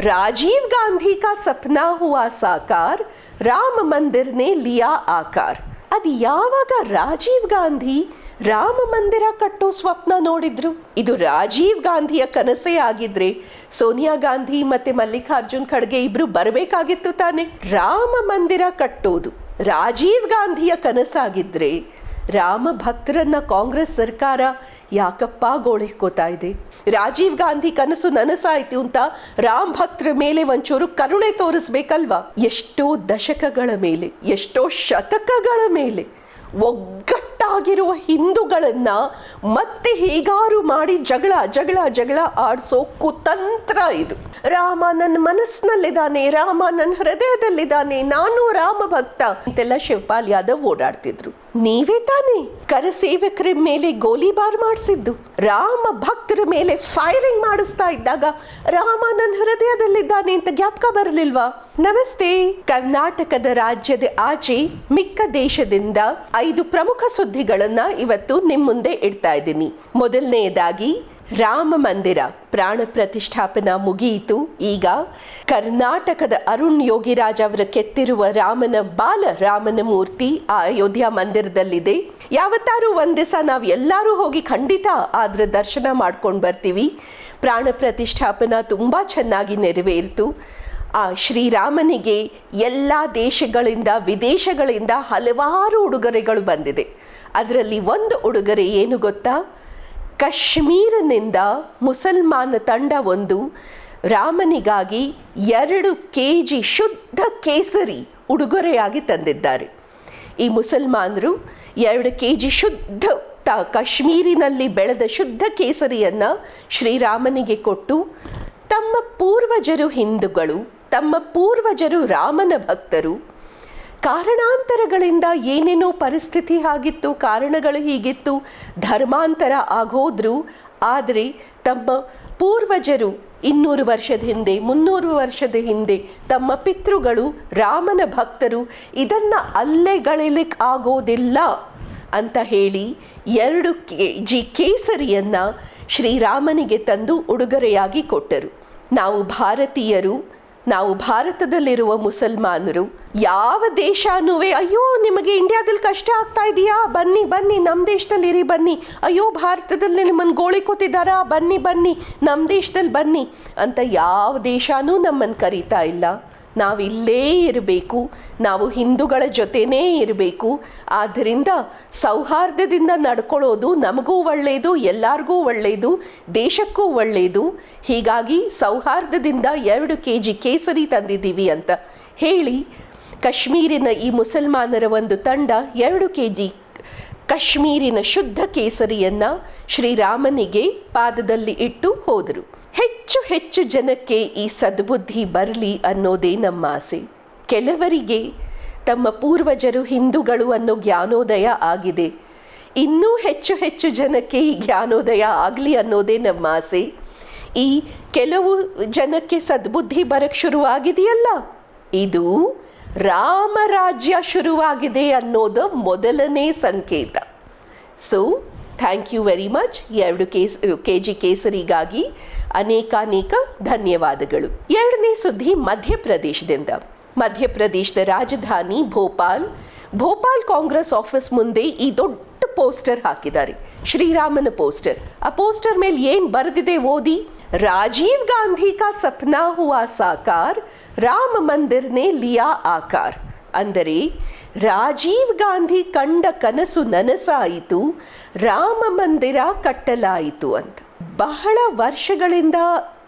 राजीव गांधी का सपना हुआ साकार ರಾಮ ಮಂದಿರ್ನೇ ಲಿಯಾ ಆಕಾರ ಅದು ಯಾವಾಗ ರಾಜೀವ್ ಗಾಂಧಿ ರಾಮ ಮಂದಿರ ಕಟ್ಟೋ ಸ್ವಪ್ನ ನೋಡಿದ್ರು ಇದು ರಾಜೀವ್ ಗಾಂಧಿಯ ಕನಸೇ ಆಗಿದ್ರೆ ಸೋನಿಯಾ ಗಾಂಧಿ ಮತ್ತೆ ಮಲ್ಲಿಕಾರ್ಜುನ್ ಖಡ್ಗೆ ಇಬ್ರು ಬರಬೇಕಾಗಿತ್ತು ತಾನೆ ರಾಮ ಮಂದಿರ ಕಟ್ಟೋದು ರಾಜೀವ್ ಗಾಂಧಿಯ ಕನಸಾಗಿದ್ರೆ ರಾಮ ಭಕ್ತರನ್ನ ಕಾಂಗ್ರೆಸ್ ಸರ್ಕಾರ ಯಾಕಪ್ಪ ಗೋಳಿಕೋತಾ ಇದೆ? ರಾಜೀವ್ ಗಾಂಧಿ ಕನಸು ನನಸಾಯ್ತು ಅಂತ ರಾಮ್ ಭಕ್ತರ ಮೇಲೆ ಒಂಚೂರು ಕರುಣೆ ತೋರಿಸ್ಬೇಕಲ್ವಾ? ಎಷ್ಟೋ ದಶಕಗಳ ಮೇಲೆ, ಎಷ್ಟೋ ಶತಕಗಳ ಮೇಲೆ ಒಗ್ಗಟ್ಟಾಗಿರುವ ಹಿಂದೂಗಳನ್ನ ಮತ್ತೆ ಹೇಗಾರು ಮಾಡಿ ಜಗಳ ಜಗಳ ಜಗಳ ಆಡಿಸೋ ಕುತಂತ್ರ ಇದು. ರಾಮ ನನ್ನ ಮನಸ್ಸಿನಲ್ಲಿದ್ದಾನೆ ರಾಮ ನನ್ನ ಹೃದಯದಲ್ಲಿದ್ದಾನೆ, ನಾನು ರಾಮ ಭಕ್ತ ಅಂತೆಲ್ಲ ಶಿವಪಾಲ್ ಯಾದವ್ ಓಡಾಡ್ತಿದ್ರು. ನೀವೇ ತಾನೇ ಕರಸೇವಕರ ಮೇಲೆ ಗೋಲಿಬಾರ್ ಮಾಡಿಸಿದ್ದು. ರಾಮ ಭಕ್ತರ ಮೇಲೆ ಫೈರಿಂಗ್ ಮಾಡಿಸ್ತಾ ಇದ್ದಾಗ ರಾಮ ನನ್ನ ಹೃದಯದಲ್ಲಿದ್ದಾನೆ ಅಂತ ಜ್ಞಾಪಕ ಬರಲಿಲ್ವಾ? ನಮಸ್ತೆ. ಕರ್ನಾಟಕದ ರಾಜ್ಯದ ಆಚೆ ಮಿಕ್ಕ ದೇಶದಿಂದ ಐದು ಪ್ರಮುಖ ಸುದ್ದಿಗಳನ್ನ ಇವತ್ತು ನಿಮ್ಮ ಮುಂದೆ ಇಡ್ತಾ ಇದ್ದೀನಿ. ಮೊದಲನೆಯದಾಗಿ ರಾಮ ಮಂದಿರ ಪ್ರಾಣ ಪ್ರತಿಷ್ಠಾಪನಾ ಮುಗಿಯಿತು. ಈಗ ಕರ್ನಾಟಕದ ಅರುಣ್ ಯೋಗಿರಾಜ್ ಅವರ ಕೆತ್ತಿರುವ ರಾಮನ ಬಾಲ ರಾಮನ ಮೂರ್ತಿ ಆ ಅಯೋಧ್ಯ ಮಂದಿರದಲ್ಲಿದೆ. ಯಾವತ್ತಾರು ಒಂದ್ ದಿವಸ ನಾವು ಎಲ್ಲರೂ ಹೋಗಿ ಖಂಡಿತ ಆದ್ರ ದರ್ಶನ ಮಾಡ್ಕೊಂಡು ಬರ್ತೀವಿ. ಪ್ರಾಣ ಪ್ರತಿಷ್ಠಾಪನಾ ತುಂಬಾ ಚೆನ್ನಾಗಿ ನೆರವೇರಿತು. ಆ ಶ್ರೀರಾಮನಿಗೆ ಎಲ್ಲ ದೇಶಗಳಿಂದ, ವಿದೇಶಗಳಿಂದ ಹಲವಾರು ಉಡುಗೊರೆಗಳು ಬಂದಿದೆ. ಅದರಲ್ಲಿ ಒಂದು ಉಡುಗೊರೆ ಏನು ಗೊತ್ತಾ? ಕಾಶ್ಮೀರನಿಂದ ಮುಸಲ್ಮಾನ ತಂಡ ಒಂದು ರಾಮನಿಗಾಗಿ ಎರಡು ಕೆ ಜಿ ಶುದ್ಧ ಕೇಸರಿ ಉಡುಗೊರೆಯಾಗಿ ತಂದಿದ್ದಾರೆ. ಈ ಮುಸಲ್ಮಾನರು ಎರಡು ಕೆ ಜಿ ಶುದ್ಧ ತ ಕಾಶ್ಮೀರಿನಲ್ಲಿ ಬೆಳೆದ ಶುದ್ಧ ಕೇಸರಿಯನ್ನು ಶ್ರೀರಾಮನಿಗೆ ಕೊಟ್ಟು ತಮ್ಮ ಪೂರ್ವಜರು ಹಿಂದೂಗಳು ತಮ್ಮ ಪೂರ್ವಜರು ರಾಮನ ಭಕ್ತರು. ಕಾರಣಾಂತರಗಳಿಂದ ಏನೇನೋ ಪರಿಸ್ಥಿತಿ ಆಗಿತ್ತು, ಕಾರಣಗಳು ಹೀಗಿತ್ತು, ಧರ್ಮಾಂತರ ಆಗೋದ್ರು. ಆದರೆ ತಮ್ಮ ಪೂರ್ವಜರು ಇನ್ನೂರು ವರ್ಷದ ಹಿಂದೆ, ಮುನ್ನೂರು ವರ್ಷದ ಹಿಂದೆ ತಮ್ಮ ಪಿತೃಗಳು ರಾಮನ ಭಕ್ತರು, ಇದನ್ನು ಅಲ್ಲೆಗಳಿಲಿಕ್ಕೆ ಆಗೋದಿಲ್ಲ ಅಂತ ಹೇಳಿ ಎರಡು ಕೆ ಜಿ ಕೇಸರಿಯನ್ನು ಶ್ರೀರಾಮನಿಗೆ ತಂದು ಉಡುಗೊರೆಯಾಗಿ ಕೊಟ್ಟರು. ನಾವು ಭಾರತೀಯರು ನಾವು ಭಾರತದಲ್ಲಿರುವ ಮುಸಲ್ಮಾನರು ಯಾವ ದೇಶನೂ ಅಯ್ಯೋ, ನಿಮಗೆ ಇಂಡಿಯಾದಲ್ಲಿ ಕಷ್ಟ ಆಗ್ತಾ ಇದೆಯಾ? ಬನ್ನಿ ಬನ್ನಿ, ನಮ್ಮ ದೇಶದಲ್ಲಿರಿ ಬನ್ನಿ. ಅಯ್ಯೋ, ಭಾರತದಲ್ಲಿ ನಿಮ್ಮನ್ನು ಗೋಳಿಕೋತಿದ್ದಾರಾ ಬನ್ನಿ ಬನ್ನಿ, ನಮ್ಮ ದೇಶದಲ್ಲಿ ಬನ್ನಿ. ಅಂತ ಯಾವ ದೇಶನೂ ನಮ್ಮನ್ನು ಕರೀತಾ ಇಲ್ಲ. ನಾವು ಇಲ್ಲೇ ಇರಬೇಕು, ನಾವು ಹಿಂದೂಗಳ ಜೊತೆನೇ ಇರಬೇಕು. ಆದ್ದರಿಂದ ಸೌಹಾರ್ದದಿಂದ ನಡ್ಕೊಳ್ಳೋದು ನಮಗೂ ಒಳ್ಳೆಯದು ಎಲ್ಲರಿಗೂ ಒಳ್ಳೆಯದು ದೇಶಕ್ಕೂ ಒಳ್ಳೆಯದು ಹೀಗಾಗಿ ಸೌಹಾರ್ದದಿಂದ ಎರಡು ಕೆ ಜಿ ಕೇಸರಿ ತಂದಿದ್ದೀವಿ ಅಂತ ಹೇಳಿ ಕಾಶ್ಮೀರಿನ ಈ ಮುಸಲ್ಮಾನರ ಒಂದು ತಂಡ ಎರಡು ಕೆ ಜಿ ಕಾಶ್ಮೀರಿನ ಶುದ್ಧ ಕೇಸರಿಯನ್ನು ಶ್ರೀರಾಮನಿಗೆ ಪಾದದಲ್ಲಿ ಇಟ್ಟು ಹೋದರು. ಹೆಚ್ಚು ಹೆಚ್ಚು ಜನಕ್ಕೆ ಈ ಸದ್ಬುದ್ಧಿ ಬರಲಿ ಅನ್ನೋದೇ ನಮ್ಮ ಆಸೆ. ಕೆಲವರಿಗೆ ತಮ್ಮ ಪೂರ್ವಜರು ಹಿಂದೂಗಳು ಅನ್ನೋ ಜ್ಞಾನೋದಯ ಆಗಿದೆ. ಇನ್ನೂ ಹೆಚ್ಚು ಹೆಚ್ಚು ಜನಕ್ಕೆ ಈ ಜ್ಞಾನೋದಯ ಆಗಲಿ ಅನ್ನೋದೇ ನಮ್ಮ ಆಸೆ. ಈ ಕೆಲವು ಜನಕ್ಕೆ ಸದ್ಬುದ್ಧಿ ಬರಕ್ಕೆ ಶುರುವಾಗಿದೆಯಲ್ಲ? ಇದು ರಾಮರಾಜ್ಯ ಶುರುವಾಗಿದೆ ಅನ್ನೋದು ಮೊದಲನೇ ಸಂಕೇತ. So thank you very much ಎರಡು ಕೇಸ್ ಕೆ ಜಿ ಕೇಸರಿಗಾಗಿ ಅನೇಕಾನೇಕ ಧನ್ಯವಾದಗಳು. ಎರಡನೇ ಸುದ್ದಿ, ಮಧ್ಯಪ್ರದೇಶದಿಂದ. ಮಧ್ಯಪ್ರದೇಶದ ರಾಜಧಾನಿ ಭೋಪಾಲ್. ಭೋಪಾಲ್ ಕಾಂಗ್ರೆಸ್ ಆಫೀಸ್ ಮುಂದೆ ಈ ದೊಡ್ಡ ಪೋಸ್ಟರ್ ಹಾಕಿದ್ದಾರೆ. ಶ್ರೀರಾಮನ ಪೋಸ್ಟರ್. ಆ ಪೋಸ್ಟರ್ ಮೇಲೆ ಏನು ಬರೆದಿದೆ ಓದಿ? ರಾಜೀವ್ ಗಾಂಧಿ ಕಾ ಸಪ್ನಾ ಹುವಾ ಸಾಕಾರ, ರಾಮ ಮಂದಿರ್ನೇ ಲಿಯಾ ಆಕಾರ. ಅಂದರೆ ರಾಜೀವ್ ಗಾಂಧಿ ಕಂಡ ಕನಸು ನನಸಾಯಿತು, ರಾಮ ಮಂದಿರ ಕಟ್ಟಲಾಯಿತು ಅಂತ. ಬಹಳ ವರ್ಷಗಳಿಂದ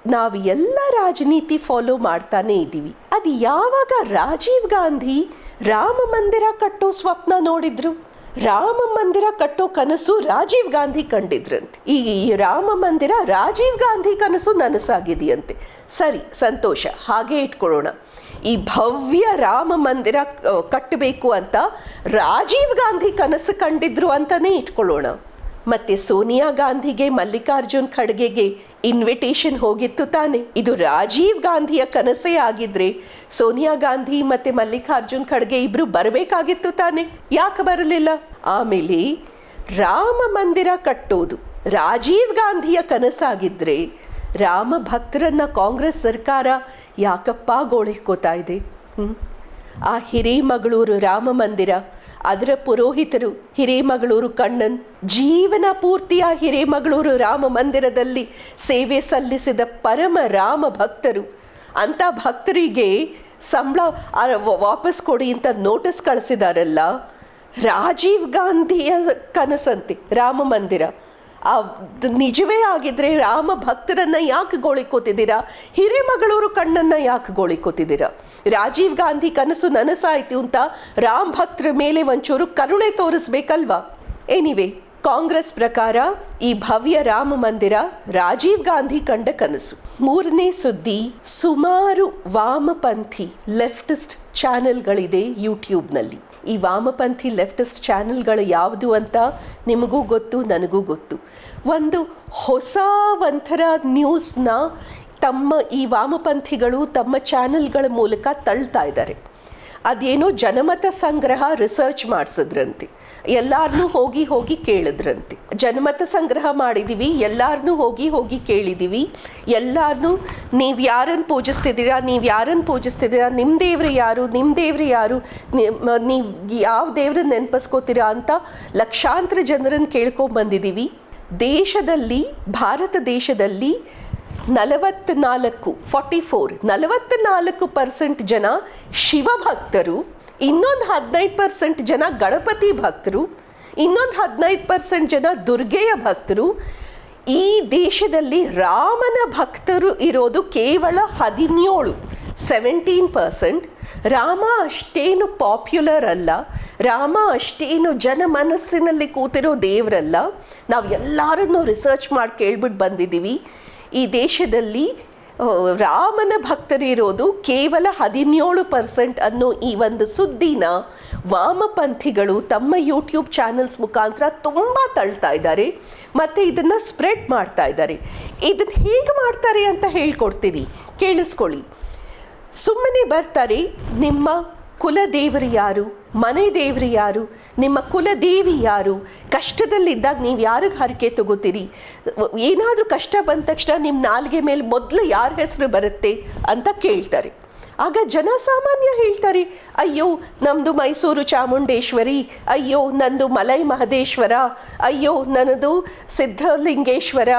ನಾವು ಎಲ್ಲ ರಾಜನೀತಿ ಫಾಲೋ ಮಾಡ್ತಾನೆ ಇದ್ದೀವಿ. ಅದು ಯಾವಾಗ ರಾಜೀವ್ ಗಾಂಧಿ ರಾಮ ಮಂದಿರ ಕಟ್ಟೋ ಸ್ವಪ್ನ ನೋಡಿದ್ರು? ರಾಮ ಮಂದಿರ ಕಟ್ಟೋ ಕನಸು ರಾಜೀವ್ ಗಾಂಧಿ ಕಂಡಿದ್ರಂತೆ. ಈ ರಾಮ ಮಂದಿರ ರಾಜೀವ್ ಗಾಂಧಿ ಕನಸು ನನಸಾಗಿದೆಯಂತೆ. ಸರಿ, ಸಂತೋಷ. ಹಾಗೆ ಇಟ್ಕೊಳ್ಳೋಣ. ಈ ಭವ್ಯ ರಾಮ ಮಂದಿರ ಕಟ್ಟಬೇಕು ಅಂತ ರಾಜೀವ್ ಗಾಂಧಿ ಕನಸು ಕಂಡಿದ್ರು ಅಂತಲೇ ಇಟ್ಕೊಳ್ಳೋಣ. ಮತ್ತೆ ಸೋನಿಯಾ ಗಾಂಧಿಗೆ ಮಲ್ಲಿಕಾರ್ಜುನ್ ಖಡ್ಗೆಗೆ ಇನ್ವಿಟೇಷನ್ ಹೋಗಿತ್ತು ತಾನೆ. ಇದು ರಾಜೀವ್ ಗಾಂಧಿಯ ಕನಸೇ ಆಗಿದ್ರೆ ಸೋನಿಯಾ ಗಾಂಧಿ ಮತ್ತೆ ಮಲ್ಲಿಕಾರ್ಜುನ್ ಖಡ್ಗೆ ಇಬ್ರು ಬರಬೇಕಾಗಿತ್ತು ತಾನೆ. ಯಾಕೆ ಬರಲಿಲ್ಲ? ಆಮೇಲೆ ರಾಮ ಮಂದಿರ ಕಟ್ಟೋದು ರಾಜೀವ್ ಗಾಂಧಿಯ ಕನಸಾಗಿದ್ರೆ ರಾಮ ಭಕ್ತರನ್ನ ಕಾಂಗ್ರೆಸ್ ಸರ್ಕಾರ ಯಾಕಪ್ಪ ಗೋಳಿಕೋತಾ ಇದೆ? ಆ ಹಿರೇಮಗಳೂರು ರಾಮ ಮಂದಿರ, ಅದರ ಪುರೋಹಿತರು ಹಿರೇಮಗಳೂರು ಕಣ್ಣನ್, ಜೀವನ ಪೂರ್ತಿ ಆ ಹಿರೇಮಗಳೂರು ರಾಮ ಮಂದಿರದಲ್ಲಿ ಸೇವೆ ಸಲ್ಲಿಸಿದ ಪರಮ ರಾಮ ಭಕ್ತರು. ಅಂಥ ಭಕ್ತರಿಗೆ ಸಂಬಳ ವಾಪಸ್ ಕೊಡಿ ಅಂತ ನೋಟಿಸ್ ಕಳಿಸಿದಾರಲ್ಲ? ರಾಜೀವ್ ಗಾಂಧಿಯ ಕನಸಂತೆ ರಾಮ ಮಂದಿರ. ನಿಜವೇ ಆಗಿದ್ರೆ ರಾಮ ಭಕ್ತರನ್ನ ಯಾಕೆ ಗೋಳಿಕೋತಿದ್ದೀರಾ? ಹಿರೇಮಗಳೂರು ಕಣ್ಣನ್ನ ಯಾಕೆ ಗೋಳಿಕೋತಿದ್ದೀರಾ? ರಾಜೀವ್ ಗಾಂಧಿ ಕನಸು ನನಸಾಯ್ತು ಅಂತ ರಾಮ್ ಭಕ್ತರ ಮೇಲೆ ಒಂಚೂರು ಕರುಣೆ ತೋರಿಸ್ಬೇಕಲ್ವಾ? ಎನಿವೆ ಕಾಂಗ್ರೆಸ್ ಪ್ರಕಾರ ಈ ಭವ್ಯ ರಾಮ ಮಂದಿರ ರಾಜೀವ್ ಗಾಂಧಿ ಕಂಡ ಕನಸು. ಮೂರನೇ ಸುದ್ದಿ, ಸುಮಾರು ವಾಮಪಂಥಿ ಲೆಫ್ಟಿಸ್ಟ್ ಚಾನೆಲ್ಗಳಿದೆ ಯೂಟ್ಯೂಬ್ನಲ್ಲಿ ಈ ವಾಮಪಂಥಿ ಲೆಫ್ಟಿಸ್ಟ್ ಚಾನೆಲ್ಗಳು ಯಾವುದು ಅಂತ ನಿಮಗೂ ಗೊತ್ತು, ನನಗೂ ಗೊತ್ತು. ಒಂದು ಹೊಸ ಒಂಥರ ನ್ಯೂಸ್ನ ತಮ್ಮ ಈ ವಾಮಪಂಥಿಗಳು ತಮ್ಮ ಚಾನೆಲ್ಗಳ ಮೂಲಕ ತಳ್ತಾ ಇದ್ದಾರೆ. ಅದೇನೋ ಜನಮತ ಸಂಗ್ರಹ ರಿಸರ್ಚ್ ಮಾಡಿಸಿದ್ರಂತೆ. ಎಲ್ಲಾರನ್ನೂ ಹೋಗಿ ಹೋಗಿ ಕೇಳಿದ್ರಂತೆ. ಜನಮತ ಸಂಗ್ರಹ ಮಾಡಿದ್ದೀವಿ ಎಲ್ಲಾರನ್ನೂ ಹೋಗಿ ಹೋಗಿ ಕೇಳಿದ್ದೀವಿ ಎಲ್ಲಾರನ್ನೂ ನೀವು ಯಾರನ್ನು ಪೂಜಿಸ್ತಿದ್ದೀರಾ, ನೀವು ಯಾರನ್ನು ಪೂಜಿಸ್ತಿದ್ದೀರಾ ನಿಮ್ಮ ದೇವ್ರು ಯಾರು ನಿಮ್ಮ ದೇವ್ರು ಯಾರು ನೀವು ಯಾವ ದೇವ್ರನ್ನ ನೆನಪಿಸ್ಕೋತೀರಾ ಅಂತ ಲಕ್ಷಾಂತರ ಜನರನ್ನು ಕೇಳ್ಕೊಂಬಂದಿದ್ದೀವಿ ದೇಶದಲ್ಲಿ, ಭಾರತ ದೇಶದಲ್ಲಿ ನಲವತ್ನಾಲ್ಕು ಫಾರ್ಟಿ ಫೋರ್ ನಲವತ್ನಾಲ್ಕು ಪರ್ಸೆಂಟ್ ಜನ ಶಿವಭಕ್ತರು, ಇನ್ನೊಂದು ಹದಿನೈದು ಪರ್ಸೆಂಟ್ ಜನ ಗಣಪತಿ ಭಕ್ತರು, ಇನ್ನೊಂದು ಹದಿನೈದು ಪರ್ಸೆಂಟ್ ಜನ ದುರ್ಗೆಯ ಭಕ್ತರು. ಈ ದೇಶದಲ್ಲಿ ರಾಮನ ಭಕ್ತರು ಇರೋದು ಕೇವಲ ಹದಿನೇಳು ಸೆವೆಂಟೀನ್ ಪರ್ಸೆಂಟ್ ರಾಮ ಅಷ್ಟೇನು ಪಾಪ್ಯುಲರ್ ಅಲ್ಲ. ರಾಮ ಅಷ್ಟೇನು ಜನ ಮನಸ್ಸಿನಲ್ಲಿ ಕೂತಿರೋ ದೇವರಲ್ಲ. ನಾವು ಎಲ್ಲರನ್ನೂ ರಿಸರ್ಚ್ ಮಾಡಿ ಕೇಳ್ಬಿಟ್ಟು ಬಂದಿದ್ದೀವಿ. ಈ ದೇಶದಲ್ಲಿ ರಾಮನ ಭಕ್ತರಿರೋದು ಕೇವಲ ಹದಿನೇಳು ಪರ್ಸೆಂಟ್ ಅನ್ನೋ ಈ ಒಂದು ಸುದ್ದಿನ ವಾಮಪಂಥಿಗಳು ತಮ್ಮ ಯೂಟ್ಯೂಬ್ ಚಾನೆಲ್ಸ್ ಮುಖಾಂತರ ತುಂಬ ತಳ್ತಾ ಇದ್ದಾರೆ, ಮತ್ತು ಇದನ್ನು ಸ್ಪ್ರೆಡ್ ಮಾಡ್ತಾ ಇದ್ದಾರೆ. ಇದನ್ನು ಹೇಗೆ ಮಾಡ್ತಾರೆ ಅಂತ ಹೇಳ್ಕೊಡ್ತೀನಿ. ಕೇಳಿಸ್ಕೊಳ್ಳಿ. ಸುಮ್ಮನೆ ಬರ್ತಾರೆ, ನಿಮ್ಮ ಕುಲದೇವರು ಯಾರು? ಮನೆ ದೇವರು ಯಾರು? ನಿಮ್ಮ ಕುಲದೇವಿ ಯಾರು? ಕಷ್ಟದಲ್ಲಿದ್ದಾಗ ನೀವು ಯಾರಿಗೆ ಹರಕೆ ತಗೋತೀರಿ? ಏನಾದರೂ ಕಷ್ಟ ಬಂದ ತಕ್ಷಣ ನಿಮ್ಮ ನಾಲ್ಗೆ ಮೇಲೆ ಮೊದಲು ಯಾರ ಹೆಸರು ಬರುತ್ತೆ ಅಂತ ಕೇಳ್ತಾರೆ. ಆಗ ಜನಸಾಮಾನ್ಯ ಹೇಳ್ತಾರೆ, ಅಯ್ಯೋ ನಮ್ಮದು ಮೈಸೂರು ಚಾಮುಂಡೇಶ್ವರಿ, ಅಯ್ಯೋ, ನಂದು ಮಲೈ ಮಹದೇಶ್ವರ, ಅಯ್ಯೋ, ನನ್ನದು ಸಿದ್ಧಲಿಂಗೇಶ್ವರ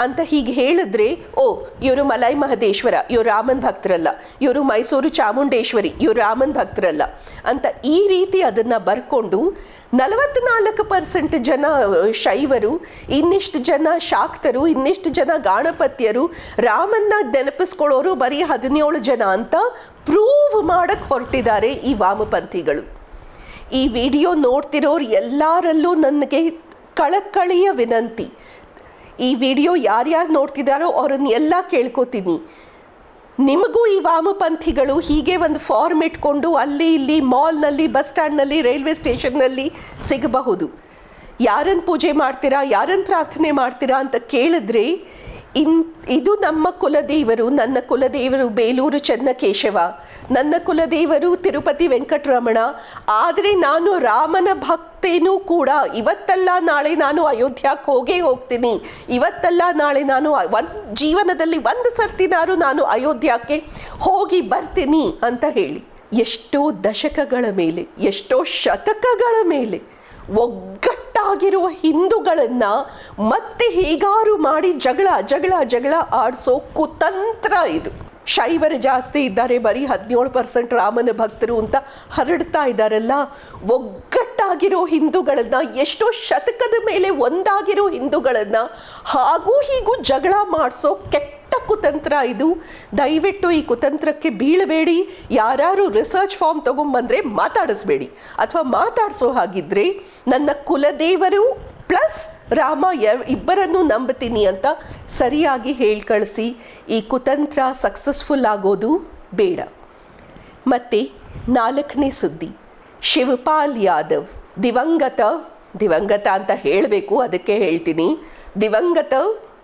ಅಂತ ಹೀಗೆ ಹೇಳಿದ್ರೆ, ಓ, ಇವರು ಮಲೈ ಮಹದೇಶ್ವರ, ಇವರು ರಾಮನ್ ಭಕ್ತರಲ್ಲ. ಇವರು ಮೈಸೂರು ಚಾಮುಂಡೇಶ್ವರಿ, ಇವರು ರಾಮನ್ ಭಕ್ತರಲ್ಲ. ಅಂತ ಈ ರೀತಿ ಅದನ್ನು ಬರ್ಕೊಂಡು ನಲವತ್ನಾಲ್ಕು ಪರ್ಸೆಂಟ್ ಜನ ಶೈವರು, ಇನ್ನಿಷ್ಟು ಜನ ಶಾಕ್ತರು, ಇನ್ನಿಷ್ಟು ಜನ ಗಾಣಪತ್ಯರು, ರಾಮನ್ನ ನೆನಪಿಸ್ಕೊಳ್ಳೋರು ಬರೀ ಹದಿನೇಳು ಜನ ಅಂತ ಪ್ರೂವ್ ಮಾಡಕ್ಕೆ ಹೊರಟಿದ್ದಾರೆ ಈ ವಾಮಪಂಥಿಗಳು. ಈ ವಿಡಿಯೋ ನೋಡ್ತಿರೋರು ಎಲ್ಲರಲ್ಲೂ ನನಗೆ ಕಳಕಳಿಯ ವಿನಂತಿ. ಈ ವಿಡಿಯೋ ಯಾರ್ಯಾರು ನೋಡ್ತಿದ್ದಾರೋ ಅವ್ರನ್ನ ಎಲ್ಲ ಕೇಳ್ಕೊತೀನಿ. ನಿಮಗೂ ಈ ವಾಮಪಂಥಿಗಳು ಹೀಗೆ ಒಂದು ಫಾರ್ಮ್ ಇಟ್ಕೊಂಡು ಅಲ್ಲಿ ಇಲ್ಲಿ ಮಾಲ್ನಲ್ಲಿ, ಬಸ್ ಸ್ಟ್ಯಾಂಡ್ನಲ್ಲಿ, ರೈಲ್ವೆ ಸ್ಟೇಷನ್ನಲ್ಲಿ ಸಿಗಬಹುದು. ಯಾರನ್ನು ಪೂಜೆ ಮಾಡ್ತೀರಾ, ಯಾರನ್ನು ಪ್ರಾರ್ಥನೆ ಮಾಡ್ತೀರಾ ಅಂತ ಕೇಳಿದ್ರೆ ಇನ್, ಇದು ನಮ್ಮ ಕುಲದೇವರು, ನನ್ನ ಕುಲದೇವರು ಬೇಲೂರು ಚೆನ್ನಕೇಶವ, ನನ್ನ ಕುಲದೇವರು ತಿರುಪತಿ ವೆಂಕಟರಮಣ, ಆದರೆ ನಾನು ರಾಮನ ಭಕ್ತೇನೂ ಕೂಡ ಇವತ್ತಲ್ಲ ನಾಳೆ ನಾನು ಅಯೋಧ್ಯಕ್ಕೆ ಹೋಗೇ ಹೋಗ್ತೀನಿ. ಇವತ್ತಲ್ಲ ನಾಳೆ ನಾನು ಒಂದು ಜೀವನದಲ್ಲಿ ಒಂದು ಸರ್ತಿನಾರು ನಾನು ಅಯೋಧ್ಯಕ್ಕೆ ಹೋಗಿ ಬರ್ತೀನಿ ಅಂತ ಹೇಳಿ. ಎಷ್ಟೋ ದಶಕಗಳ ಮೇಲೆ, ಎಷ್ಟೋ ಶತಕಗಳ ಮೇಲೆ ಒಗ್ಗಟ್ಟಾಗಿರುವ ಹಿಂದೂಗಳನ್ನು ಮತ್ತೆ ಹೇಗಾರು ಮಾಡಿ ಜಗಳ ಜಗಳ ಜಗಳ ಆಡಿಸೋ ಕುತಂತ್ರ ಇದು. ಶೈವರು ಜಾಸ್ತಿ ಇದ್ದಾರೆ, ಬರೀ ಹದಿನೇಳು ಪರ್ಸೆಂಟ್ ರಾಮನ ಭಕ್ತರು ಅಂತ ಹರಡ್ತಾ ಇದ್ದಾರಲ್ಲ. ಒಗ್ಗಟ್ಟಾಗಿರೋ ಹಿಂದೂಗಳನ್ನು, ಎಷ್ಟೋ ಶತಕದ ಮೇಲೆ ಒಂದಾಗಿರೋ ಹಿಂದೂಗಳನ್ನು, ಹಾಗೂ ಹೀಗೂ ಜಗಳ ಮಾಡಿಸೋ ಕೆಟ್ಟ ಕುತಂತ್ರ ಇದು? ದಯವಿಟ್ಟು ಈ ಕುತಂತ್ರಕ್ಕೆ ಬೀಳಬೇಡಿ. ಯಾರು ರಿಸರ್ಚ್ ಫಾರ್ಮ್ ತಗೊಂಬಂದ್ರೆ ಮಾತಾಡಿಸ್ಬೇಡಿ. ಅಥವಾ ಮಾತಾಡಿಸೋ ಹಾಗಿದ್ರೆ ನನ್ನ ಕುಲದೇವರು ಪ್ಲಸ್ ರಾಮ ಇಬ್ಬರನ್ನು ನಂಬುತ್ತೀನಿ ಅಂತ ಸರಿಯಾಗಿ ಹೇಳಿ ಕಳಿಸಿ ಈ ಕುತಂತ್ರ ಸಕ್ಸಸ್ಫುಲ್ ಆಗೋದು ಬೇಡ. ಮತ್ತು ನಾಲ್ಕನೇ ಸುದ್ದಿ. ಶಿವಪಾಲ್ ಯಾದವ್ ದಿವಂಗತ ದಿವಂಗತ ಅಂತ ಹೇಳಬೇಕು, ಅದಕ್ಕೆ ಹೇಳ್ತೀನಿ. ದಿವಂಗತ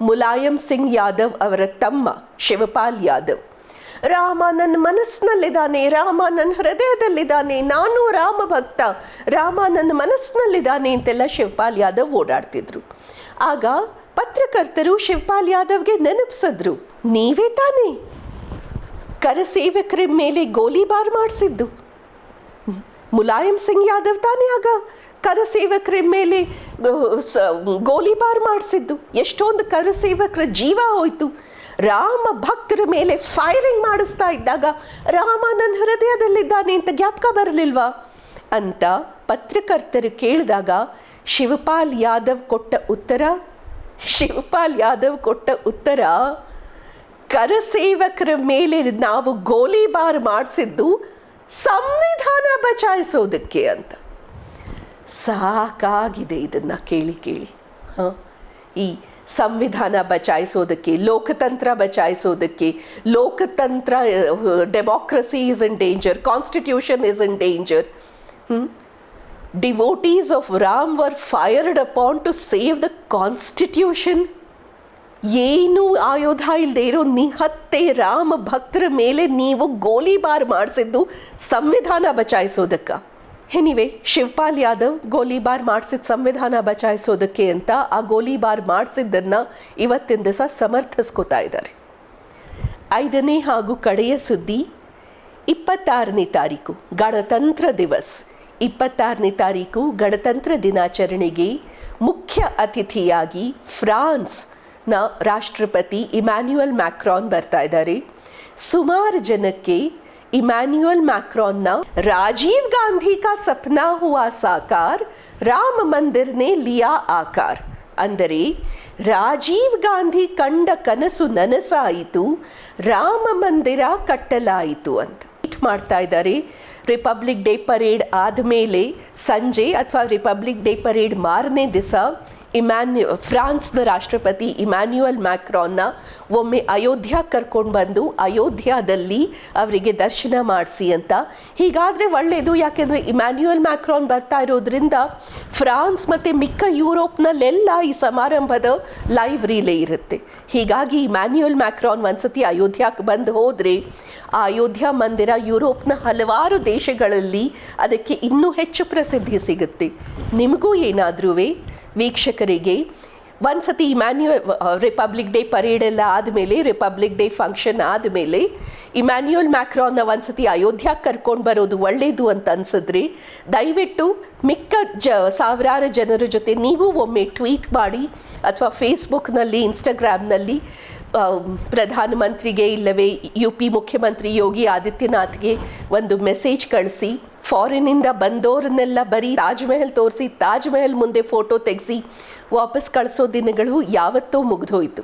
ಮುಲಾಯಂ ಸಿಂಗ್ ಯಾದವ್ ಅವರ ತಮ್ಮ ಶಿವಪಾಲ್ ಯಾದವ್. ರಾಮ ನನ್ನ ಮನಸ್ಸಿನಲ್ಲಿದ್ದಾನೆ ರಾಮ ನನ್ನ ಹೃದಯದಲ್ಲಿದ್ದಾನೆ, ನಾನು ರಾಮ ಭಕ್ತ, ರಾಮ ನನ್ನ ಮನಸ್ಸಿನಲ್ಲಿದ್ದಾನೆ ಅಂತೆಲ್ಲ ಶಿವಪಾಲ್ ಯಾದವ್ ಓಡಾಡ್ತಿದ್ರು. ಆಗ ಪತ್ರಕರ್ತರು ಶಿವಪಾಲ್ ಯಾದವ್ಗೆ ನೆನಪಿಸಿದ್ರು, ನೀವೇ ತಾನೇ? ಕರಸೇವಕರ ಮೇಲೆ ಗೋಲಿಬಾರ್ ಮಾಡಿಸಿದ್ದು. ಮುಲಾಯಂ ಸಿಂಗ್ ಯಾದವ್ ತಾನೇ ಆಗ? ಕರಸೇವಕರ ಮೇಲೆ ಗೋಲಿಬಾರ್ ಮಾಡಿಸಿದ್ದು. ಎಷ್ಟೊಂದು ಕರಸೇವಕರ ಜೀವ ಹೋಯ್ತು. ರಾಮ ಭಕ್ತರ ಮೇಲೆ ಫೈರಿಂಗ್ ಮಾಡಿಸ್ತಾ ಇದ್ದಾಗ ರಾಮ ನನ್ನ ಹೃದಯದಲ್ಲಿದ್ದಾನೆ ಅಂತ ಜ್ಞಾಪಕ ಬರಲಿಲ್ವಾ? ಅಂತ ಪತ್ರಕರ್ತರು ಕೇಳಿದಾಗ ಶಿವಪಾಲ್ ಯಾದವ್ ಕೊಟ್ಟ ಉತ್ತರ, ಶಿವಪಾಲ್ ಯಾದವ್ ಕೊಟ್ಟ ಉತ್ತರ ಕರಸೇವಕರ ಮೇಲೆ ನಾವು ಗೋಲಿಬಾರ್ ಮಾಡಿಸಿದ್ದು ಸಂವಿಧಾನ ಬಚಾಯಿಸೋದಕ್ಕೆ ಅಂತ. ಸಾಕಾಗಿದೆ ಇದನ್ನ ಕೇಳಿ ಕೇಳಿ. ಹಾಂ? ಈ ಸಂವಿಧಾನ ಬಚಾಯಿಸೋದಕ್ಕೆ, ಲೋಕತಂತ್ರ ಬಚಾಯಿಸೋದಕ್ಕೆ, ಲೋಕತಂತ್ರ democracy is in danger constitution is in danger devotees of Ram were fired upon to save the constitution ಏನು ಆಯೋಧ ಇಲ್ಲದೆ ಇರೋ ನಿಹತ್ತೆ ರಾಮ ಭಕ್ತರ ಮೇಲೆ ನೀವು ಗೋಲಿಬಾರ್ ಮಾಡಿಸಿದ್ದು ಸಂವಿಧಾನ ಬಚಾಯಿಸೋದಕ್ಕ. ಎನಿವೆ ಶಿವಪಾಲ್ ಯಾದವ್ ಗೋಲಿಬಾರ್ ಮಾಡಿಸಿದ ಸಂವಿಧಾನ ಬಚಾಯಿಸೋದಕ್ಕೆ ಅಂತ ಆ ಗೋಲಿಬಾರ್ ಮಾಡಿಸಿದ್ದನ್ನ ಇವತ್ತಿನ ದಿವಸ ಸಮರ್ಥಿಸ್ಕೋತಾ ಇದ್ದಾರೆ. ಐದನೇ ಹಾಗೂ ಕಡೆಯ ಸುದ್ದಿ, ಇಪ್ಪತ್ತಾರನೇ ತಾರೀಕು, ಗಣತಂತ್ರ ದಿವಸ್. ಇಪ್ಪತ್ತಾರನೇ ತಾರೀಕು ಗಣತಂತ್ರ ದಿನಾಚರಣೆಗೆ ಮುಖ್ಯ ಅತಿಥಿಯಾಗಿ ನ ರಾಷ್ಟ್ರಪತಿ ಇಮ್ಯಾನ್ಯುಯಲ್ ಮ್ಯಾಕ್ರಾನ್ ಬರ್ತಾ ಇದ್ದಾರೆ. ಸುಮಾರು ಜನಕ್ಕೆ ಇಮ್ಯಾನ್ಯುಯಲ್ ಮ್ಯಾಕ್ರಾನ್ನ ರಾಜೀವ್ ಗಾಂಧಿ ಕಾ ಸಪ್ನಾ ಹುವಾ ಸಾಕಾರ, ರಾಮ ಮಂದಿರ್ನೇ ಲಿಯಾ ಆಕಾರ. ಅಂದರೆ ರಾಜೀವ್ ಗಾಂಧಿ ಕಂಡ ಕನಸು ನನಸಾಯಿತು, ರಾಮ ಮಂದಿರ ಕಟ್ಟಲಾಯಿತು ಅಂತ. ಟ್ವೀಟ್ ಮಾಡ್ತಾ ಇದ್ದಾರೆ. ರಿಪಬ್ಲಿಕ್ ಡೇ ಪರೇಡ್ ಆದಮೇಲೆ ಸಂಜೆ ಅಥವಾ ರಿಪಬ್ಲಿಕ್ ಡೇ ಪರೇಡ್ ಮಾರನೇ ದಿವಸ ಇಮ್ಯಾನ್ಯು, ಫ್ರಾನ್ಸ್ನ ರಾಷ್ಟ್ರಪತಿ ಇಮ್ಯಾನ್ಯುಯಲ್ ಮ್ಯಾಕ್ರಾನ್ನ ಒಮ್ಮೆ ಅಯೋಧ್ಯ ಕರ್ಕೊಂಡು ಬಂದು ಅಯೋಧ್ಯದಲ್ಲಿ ಅವರಿಗೆ ದರ್ಶನ ಮಾಡಿಸಿ ಅಂತ. ಹೀಗಾದರೆ ಒಳ್ಳೆಯದು ಯಾಕೆಂದರೆ ಇಮ್ಯಾನ್ಯುಯಲ್ ಮ್ಯಾಕ್ರಾನ್ ಬರ್ತಾ ಇರೋದ್ರಿಂದ ಫ್ರಾನ್ಸ್ ಮತ್ತು ಮಿಕ್ಕ ಯುರೋಪ್ನಲ್ಲೆಲ್ಲ ಈ ಸಮಾರಂಭದ ಲೈವ್ ರೀಲೇ ಇರುತ್ತೆ. ಹೀಗಾಗಿ ಇಮ್ಯಾನ್ಯುಯಲ್ ಮ್ಯಾಕ್ರಾನ್ ಒಂದ್ಸತಿ ಅಯೋಧ್ಯಕ್ಕೆ ಬಂದು ಹೋದರೆ ಆ ಅಯೋಧ್ಯ ಮಂದಿರ, ಯುರೋಪ್ನ ಹಲವಾರು ದೇಶಗಳಲ್ಲಿ ಅದಕ್ಕೆ ಇನ್ನೂ ಹೆಚ್ಚು ಪ್ರಸಿದ್ಧಿ ಸಿಗುತ್ತೆ. ನಿಮಗೂ ಏನಾದ್ರೂ ವೀಕ್ಷಕರಿಗೆ ಒಂದ್ಸತಿ ಇಮ್ಯಾನ್ಯುಯಲ್ ರಿಪಬ್ಲಿಕ್ ಡೇ ಪರೇಡ್ ಎಲ್ಲ ಆದಮೇಲೆ, ರಿಪಬ್ಲಿಕ್ ಡೇ ಫಂಕ್ಷನ್ ಆದಮೇಲೆ, ಇಮ್ಯಾನ್ಯುಯಲ್ ಮ್ಯಾಕ್ರಾನ್ನ ಒಂದ್ಸತಿ ಅಯೋಧ್ಯಕ್ಕೆ ಕರ್ಕೊಂಡು ಬರೋದು ಒಳ್ಳೆಯದು ಅಂತ ಅನ್ಸಿದ್ರಿ, ದಯವಿಟ್ಟು ಮಿಕ್ಕ ಜ, ಸಾವಿರಾರು ಜನರ ಜೊತೆ ನೀವು ಒಮ್ಮೆ ಟ್ವೀಟ್ ಮಾಡಿ, ಅಥವಾ ಫೇಸ್ಬುಕ್ನಲ್ಲಿ, ಇನ್ಸ್ಟಾಗ್ರಾಮ್ನಲ್ಲಿ ಪ್ರಧಾನಮಂತ್ರಿಗೆ ಇಲ್ಲವೇ, ಯು ಪಿ ಮುಖ್ಯಮಂತ್ರಿ ಯೋಗಿ ಆದಿತ್ಯನಾಥ್ಗೆ ಒಂದು ಮೆಸೇಜ್ ಕಳಿಸಿ ಫಾರಿನಿಂದ ಬಂದೋರನ್ನೆಲ್ಲ ಬರೀ ತಾಜ್ ಮಹಲ್ ತೋರಿಸಿ ತಾಜ್ ಮಹಲ್ ಮುಂದೆ ಫೋಟೋ ತೆಗೆಸಿ ವಾಪಸ್ ಕಳಿಸೋ ದಿನಗಳು ಯಾವತ್ತೋ ಮುಗಿದೋಯ್ತು.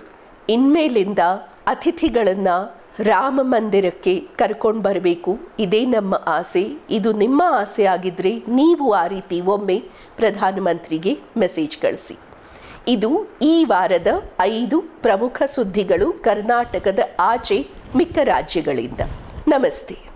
ಇನ್ಮೇಲಿಂದ ಅತಿಥಿಗಳನ್ನು ರಾಮ ಮಂದಿರಕ್ಕೆ ಕರ್ಕೊಂಡು ಬರಬೇಕು. ಇದೇ ನಮ್ಮ ಆಸೆ. ಇದು ನಿಮ್ಮ ಆಸೆ ಆಗಿದ್ದರೆ ನೀವು ಆ ರೀತಿ ಒಮ್ಮೆ ಪ್ರಧಾನಮಂತ್ರಿಗೆ ಮೆಸೇಜ್ ಕಳಿಸಿ. ಇದು ಈ ವಾರದ ಐದು ಪ್ರಮುಖ ಸುದ್ದಿಗಳು ಕರ್ನಾಟಕದ ಆಚೆ ಮಿಕ್ಕ ರಾಜ್ಯಗಳಿಂದ. ನಮಸ್ತೆ.